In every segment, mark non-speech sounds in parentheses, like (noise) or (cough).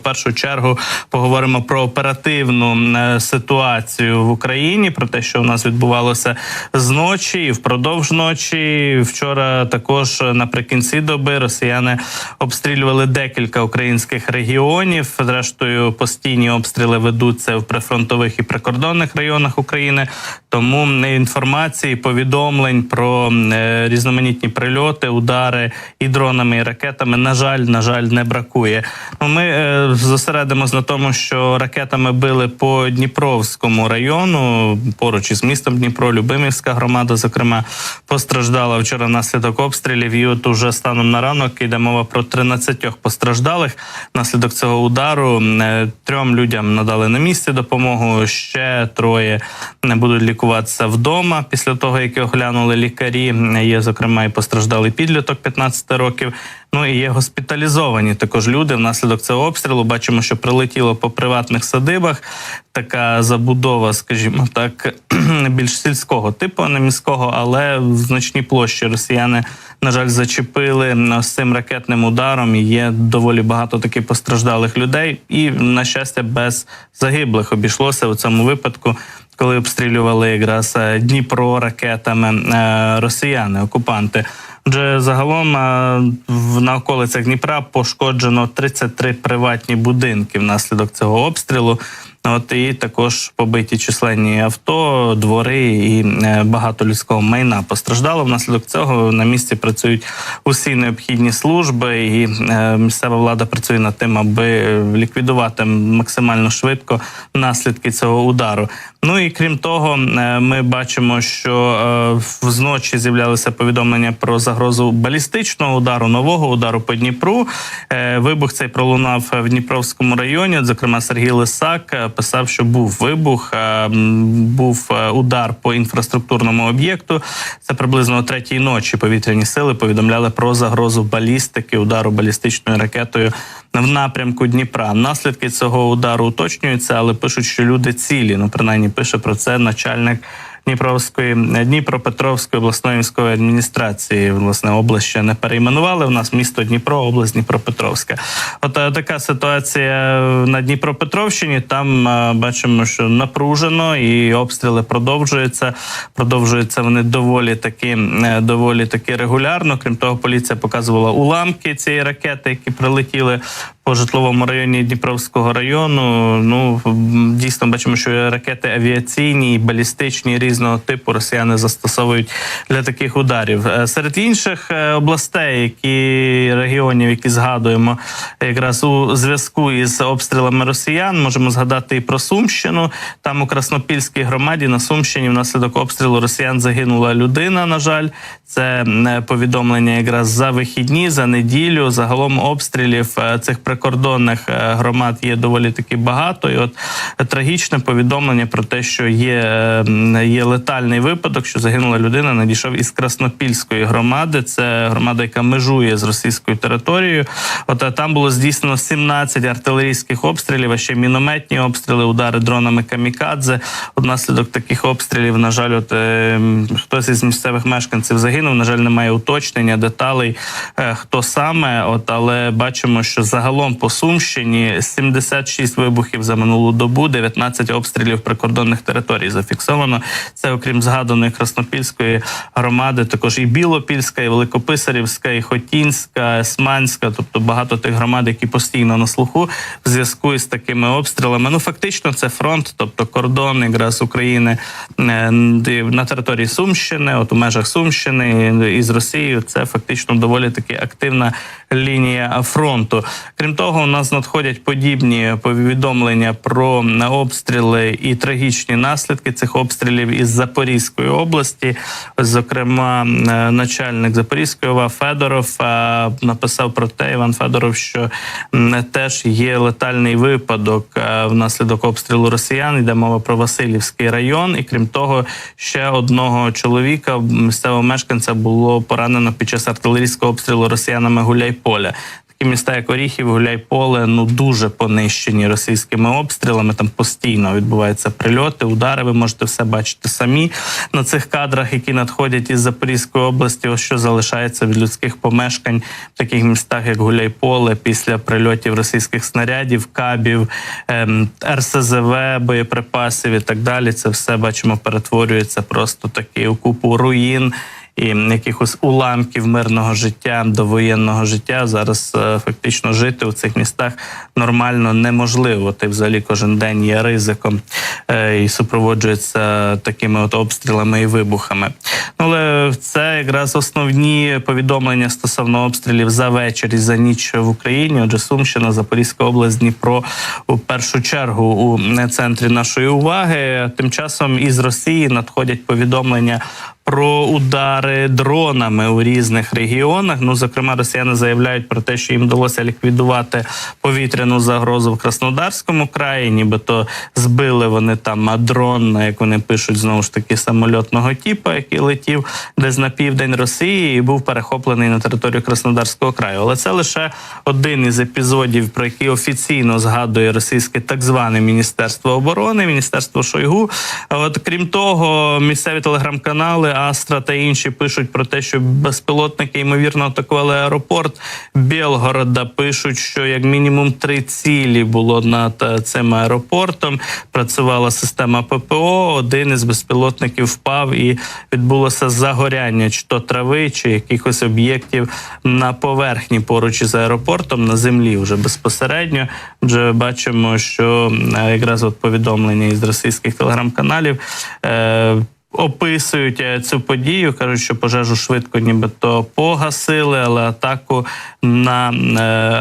В першу чергу поговоримо про оперативну е, ситуацію в Україні, про те, що у нас відбувалося зночі і впродовж ночі. Вчора також наприкінці доби росіяни обстрілювали декілька українських регіонів. Зрештою, постійні обстріли ведуться в прифронтових і прикордонних районах України. Тому інформації, повідомлень про е, різноманітні прильоти, удари і дронами, і ракетами, на жаль, на жаль, не бракує. Ну, Ми е, зосередимось на тому, що ракетами били по Дніпровському району, поруч із містом Дніпро, Любимівська громада, зокрема, постраждала вчора внаслідок обстрілів. І от уже станом на ранок йде мова про 13 постраждалих. Внаслідок цього удару е, трьом людям надали на місці допомогу. Ще троє не будуть лікуватися вдома після того, як його оглянули лікарі. Є зокрема і постраждалий підліток 15 років. Ну і є госпіталізовані також люди. Внаслідок цього обстрілу бачимо, що прилетіло по приватних садибах. Така забудова, скажімо так, (clears throat) більш сільського типу, не міського, але в значній площі росіяни, на жаль, зачепили з цим ракетним ударом. І Є доволі багато таких постраждалих людей, і на щастя, без загиблих обійшлося у цьому випадку. Коли обстрілювали якраз е, Дніпро ракетами е, росіяни, окупанти. Отже, загалом е, на околицях Дніпра пошкоджено 33 приватні будинки внаслідок цього обстрілу. От і також побиті численні авто, двори і е, багато людського майна постраждало. Внаслідок цього на місці працюють усі необхідні служби, і е, місцева влада працює над тим, аби ліквідувати максимально швидко наслідки цього удару. Ну і крім того, е, ми бачимо, що зночі з'являлися повідомлення про загрозу балістичного удару, нового удару по Дніпру. Вибух цей пролунав в Дніпровському районі. Зокрема, Сергій Лисак писав, що був вибух, був удар по інфраструктурному об'єкту. Це приблизно о третій ночі. Повітряні сили повідомляли про загрозу балістики, удару балістичною ракетою в напрямку Дніпра. Наслідки цього удару уточнюються, але пишуть, що люди цілі. Ну принаймні пише про це начальник. Дніпровської Дніпропетровської обласної військової адміністрації власне область ще не перейменували. У нас місто Дніпро, область Дніпропетровська. От е, така ситуація на Дніпропетровщині. Там е, бачимо, що напружено і обстріли продовжуються. Продовжуються вони доволі таки е, доволі таки регулярно. Крім того, поліція показувала уламки цієї ракети, які прилетіли по житловому районі Дніпровського району. Ну дійсно бачимо, що ракети авіаційні, балістичні різного типу росіяни застосовують для таких ударів. Е, серед інших е, областей, які регіонів, які згадуємо, якраз у зв'язку із обстрілами росіян, можемо згадати і про Сумщину. Там у Краснопільській громаді на Сумщині внаслідок обстрілу Росіян загинула людина. На жаль, це е, повідомлення якраз за вихідні, за неділю. Загалом обстрілів цих прикордонних е, громад є доволі таки багато. І от трагічне повідомлення про те, що є є летальний випадок, що загинула людина, надійшов із Краснопільської громади. Це громада, яка межує з російською територією. От там було здійснено 17 артилерійських обстрілів, а ще мінометні обстріли, удари дронами камікадзе. Однаслідок таких обстрілів, на жаль, от е, хтось із місцевих мешканців загинув. На жаль, немає уточнення деталей, е, хто саме. От але бачимо, що загалом Загалом по Сумщині 76 вибухів за минулу добу, 19 обстрілів прикордонних територій зафіксовано. Це окрім згаданої Краснопільської громади, також і Білопільська, і Великописарівська, і Хотінська, Есманська, тобто багато тих громад, які постійно на слуху в зв'язку із такими обстрілами. Ну фактично, це фронт, тобто кордон якраз України е, на території Сумщини, от у межах Сумщини із Росією. Це фактично доволі таки активна лінія фронту. Крім того, у нас надходять подібні повідомлення про обстріли і трагічні наслідки цих обстрілів із Запорізької області. Зокрема, начальник Запорізької ОВА Федоров написав про те, Іван Федоров, що теж є летальний випадок внаслідок обстрілу Росіян. Йде мова про Васильівський район, і крім того, ще одного чоловіка місцевого мешканця було поранено під час артилерійського обстрілу росіянами Гуляйполя такі міста, як Оріхів, Гуляйполе, ну дуже понищені російськими обстрілами. Там постійно відбуваються прильоти, удари. Ви можете все бачити самі на цих кадрах, які надходять із Запорізької області. Ось що залишається від людських помешкань в таких містах, як Гуляйполе, після прильотів російських снарядів, кабів, ем, РСЗВ, боєприпасів і так далі. Це все бачимо перетворюється просто таки у купу руїн і якихось уламків мирного життя до воєнного життя. Зараз е, фактично жити у цих містах нормально неможливо. Ти взагалі кожен день є ризиком е, і супроводжується такими от обстрілами і вибухами. Ну, але це якраз основні повідомлення стосовно обстрілів за вечір і за ніч в Україні. Отже, Сумщина, Запорізька область, Дніпро у першу чергу у центрі нашої уваги. Тим часом із Росії надходять повідомлення. Про удари дронами у різних регіонах. Ну, зокрема, росіяни заявляють про те, що їм вдалося ліквідувати повітряну загрозу в Краснодарському краї, нібито збили вони там дрон, як вони пишуть, знову ж таки самольотного типу, який летів десь на південь Росії і був перехоплений на територію Краснодарського краю. Але це лише один із епізодів, про які офіційно згадує російське так зване Міністерство оборони, Міністерство Шойгу. От крім того, місцеві телеграм-канали. Астра та інші пишуть про те, що безпілотники ймовірно атакували аеропорт Білгорода. Пишуть, що як мінімум три цілі було над цим аеропортом. Працювала система ППО. Один із безпілотників впав і відбулося загоряння, чи то трави, чи якихось об'єктів на поверхні поруч із аеропортом на землі вже безпосередньо. Вже бачимо, що якраз от повідомлення із російських телеграм-каналів. Е Описують цю подію, кажуть, що пожежу швидко, нібито погасили, але атаку на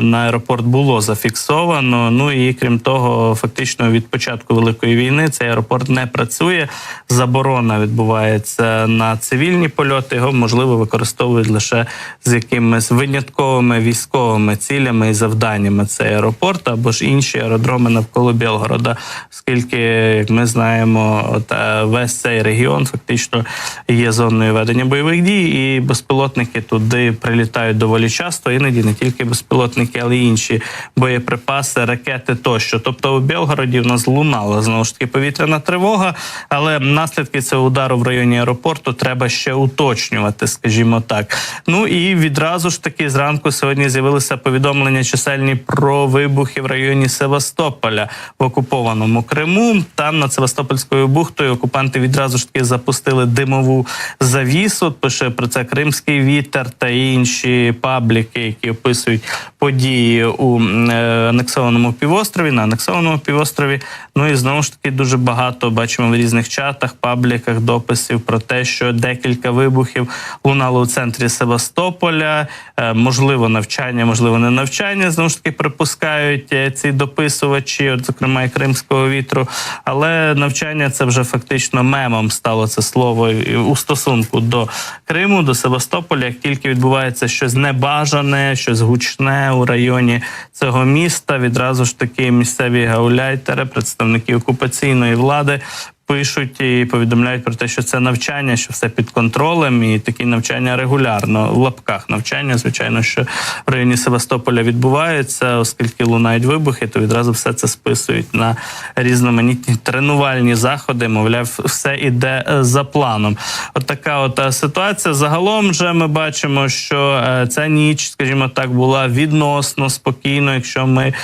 на аеропорт було зафіксовано. Ну і крім того, фактично від початку великої війни цей аеропорт не працює. Заборона відбувається на цивільні польоти. Його можливо використовують лише з якимись винятковими військовими цілями і завданнями. Цей аеропорт або ж інші аеродроми навколо Білгорода, оскільки, як ми знаємо, от весь цей регіон регіон фактично є зоною ведення бойових дій, і безпілотники туди прилітають доволі часто. Іноді не тільки безпілотники, але й інші боєприпаси, ракети тощо. Тобто у Білгороді в нас лунала знову ж таки повітряна тривога, але наслідки цього удару в районі аеропорту треба ще уточнювати, скажімо так. Ну і відразу ж таки зранку сьогодні з'явилися повідомлення чисельні про вибухи в районі Севастополя в окупованому Криму. Там над Севастопольською бухтою окупанти відразу ж таки запустили димову завісу. Пише про це Кримський вітер та інші пабліки, які описують події у е, анексованому півострові на анексованому півострові. Ну і знову ж таки дуже багато бачимо в різних чатах, пабліках дописів про те, що декілька вибухів лунало у центрі Севастополя. Е, можливо, навчання, можливо, не навчання. Знову ж таки припускають е, ці дописувачі, от зокрема і кримського вітру. Але навчання це вже фактично мемом стало це слово у стосунку до Криму, до Севастополя. Як тільки відбувається щось небажане, щось гучне у районі цього міста, відразу ж таки місцеві гауляйтери, представники окупаційної влади пишуть і повідомляють про те, що це навчання, що все під контролем, і такі навчання регулярно в лапках навчання. Звичайно, що в районі Севастополя відбуваються, оскільки лунають вибухи, то відразу все це списують на різноманітні тренувальні заходи. Мовляв, все іде е, за планом. От така от е, ситуація. Загалом вже ми бачимо, що е, ця ніч, скажімо так, була відносно спокійно. Якщо ми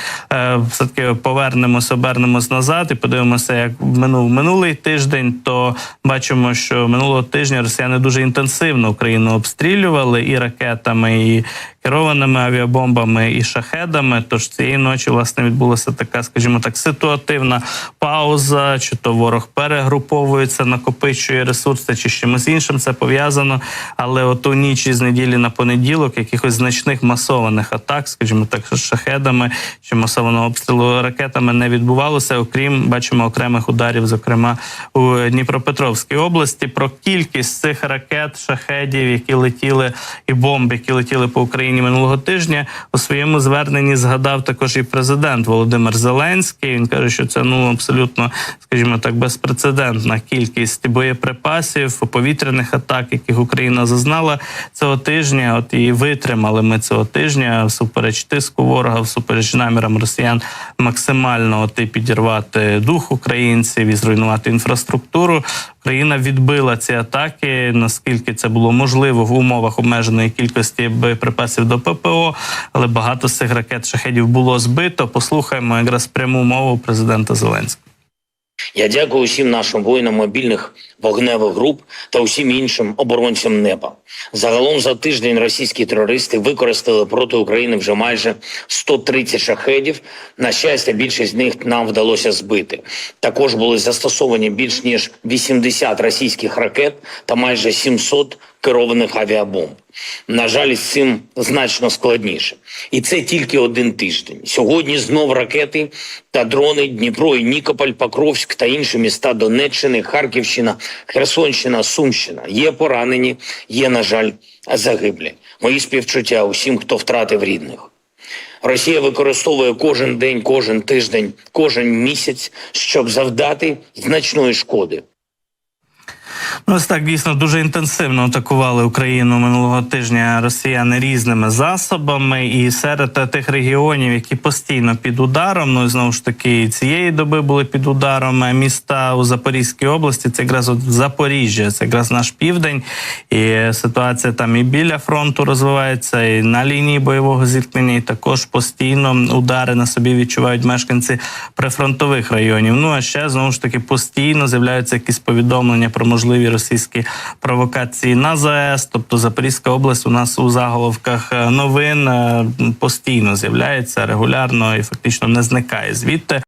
все таки повернемось, обернемось назад і подивимося, як минув минулий минулий тиждень, то бачимо, що минулого тижня росіяни дуже інтенсивно Україну обстрілювали і ракетами, і керованими авіабомбами і шахедами. Тож цієї ночі власне відбулася така, скажімо так, ситуативна пауза, чи то ворог перегруповується, накопичує ресурси, чи чимось іншим це пов'язано. Але от у ніч із неділі на понеділок якихось значних масованих атак, скажімо так, з шахедами чи масованого обстрілу ракетами не відбувалося, окрім бачимо окремих ударів, зокрема у Дніпропетровській області. Про кількість цих ракет, шахедів, які летіли, і бомб, які летіли по Україні Україні минулого тижня у своєму зверненні згадав також і президент Володимир Зеленський. Він каже, що це ну абсолютно, скажімо так, безпрецедентна кількість боєприпасів, повітряних атак, яких Україна зазнала цього тижня. От і витримали ми цього тижня всупереч тиску ворога, всупереч намірам росіян максимально от і підірвати дух українців і зруйнувати інфраструктуру. Україна відбила ці атаки, наскільки це було можливо в умовах обмеженої кількості боєприпасів до ППО, але багато з цих ракет шахедів було збито. Послухаємо якраз пряму мову президента Зеленського. Я дякую усім нашим воїнам мобільних вогневих груп та усім іншим оборонцям неба. Загалом за тиждень російські терористи використали проти України вже майже 130 шахедів. На щастя, більшість з них нам вдалося збити. Також були застосовані більш ніж 80 російських ракет та майже 700 керованих авіабомб. На жаль, з цим значно складніше. І це тільки один тиждень. Сьогодні знов ракети та дрони Дніпро і Нікополь, Покровськ та інші міста Донеччини, Харківщина, Херсонщина, Сумщина. Є поранені, є, на жаль, загиблі. Мої співчуття усім, хто втратив рідних. Росія використовує кожен день, кожен тиждень, кожен місяць, щоб завдати значної шкоди. Ну, ось так дійсно дуже інтенсивно атакували Україну минулого тижня росіяни різними засобами, і серед тих регіонів, які постійно під ударом, ну і знову ж таки цієї доби були під ударом міста у Запорізькій області. Це якраз от Запоріжжя, це якраз наш південь, і ситуація там і біля фронту розвивається, і на лінії бойового зіткнення, і також постійно удари на собі відчувають мешканці прифронтових районів. Ну а ще знову ж таки постійно з'являються якісь повідомлення про можливі російські провокації на ЗАЕС. Тобто Запорізька область у нас у заголовках е, новин е, постійно з'являється регулярно і фактично не зникає звідти.